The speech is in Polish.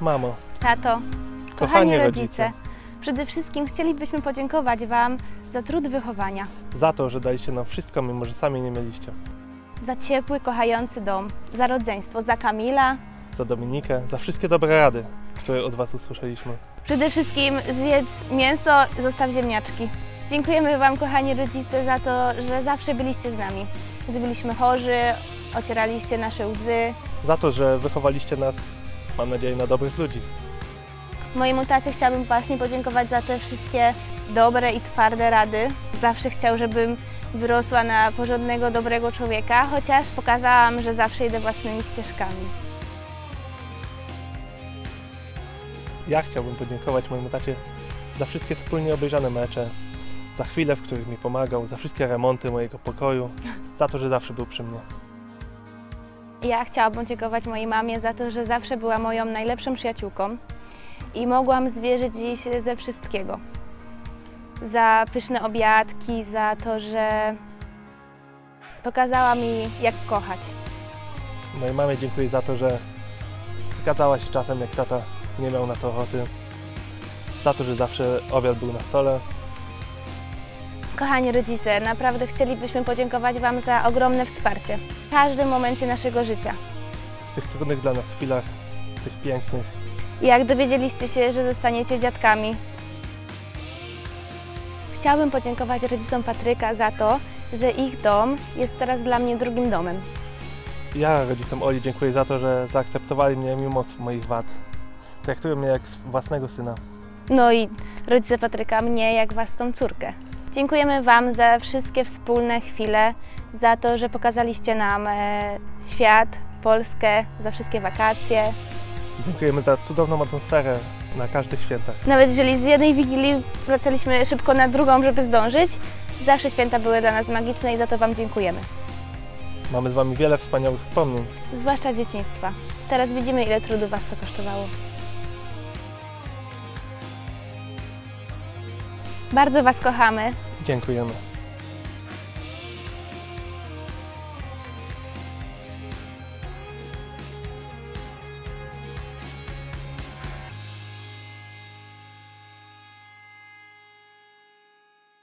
Mamo, Tato, Kochani kochani rodzice. rodzice, przede wszystkim chcielibyśmy podziękować Wam za trud wychowania, za to, że daliście nam wszystko, mimo że sami nie mieliście. za ciepły, kochający dom, za rodzeństwo, za Kamila. Za Dominikę, za wszystkie dobre rady, które od Was usłyszeliśmy. Przede wszystkim zjedz mięso, zostaw ziemniaczki. Dziękujemy Wam, kochani rodzice, za to, że zawsze byliście z nami. Gdy byliśmy chorzy, ocieraliście nasze łzy. Za to, że wychowaliście nas, mam nadzieję, na dobrych ludzi. Mojemu tacie chciałabym właśnie podziękować za te wszystkie dobre i twarde rady. Zawsze chciał, żebym wyrosła na porządnego, dobrego człowieka, chociaż pokazałam, że zawsze idę własnymi ścieżkami. Ja chciałbym podziękować mojemu tacie za wszystkie wspólnie obejrzane mecze, za chwile, w których mi pomagał, za wszystkie remonty mojego pokoju, za to, że zawsze był przy mnie. Ja chciałabym podziękować mojej mamie za to, że zawsze była moją najlepszą przyjaciółką i mogłam zwierzyć dziś ze wszystkiego. Za pyszne obiadki, za to, że pokazała mi, jak kochać. Mojej mamie dziękuję za to, że zgadzała się czasem, jak tata nie miał na to ochoty, za to, że zawsze obiad był na stole, Kochani rodzice, naprawdę chcielibyśmy podziękować Wam za ogromne wsparcie w każdym momencie naszego życia. w tych trudnych dla nas chwilach, tych pięknych. Jak dowiedzieliście się, że zostaniecie dziadkami, chciałabym podziękować rodzicom Patryka za to, że ich dom jest teraz dla mnie drugim domem. Ja rodzicom Oli dziękuję za to, że zaakceptowali mnie mimo moich wad. Traktują mnie jak własnego syna. No i rodzice Patryka mnie jak własną córkę. Dziękujemy Wam za wszystkie wspólne chwile, za to, że pokazaliście nam e, świat, Polskę, za wszystkie wakacje. Dziękujemy za cudowną atmosferę na każdych świętach. Nawet jeżeli z jednej wigilii wracaliśmy szybko na drugą, żeby zdążyć, zawsze święta były dla nas magiczne i za to Wam dziękujemy. Mamy z Wami wiele wspaniałych wspomnień. Zwłaszcza dzieciństwa. Teraz widzimy, ile trudu Was to kosztowało. Bardzo Was kochamy. Dziękujemy.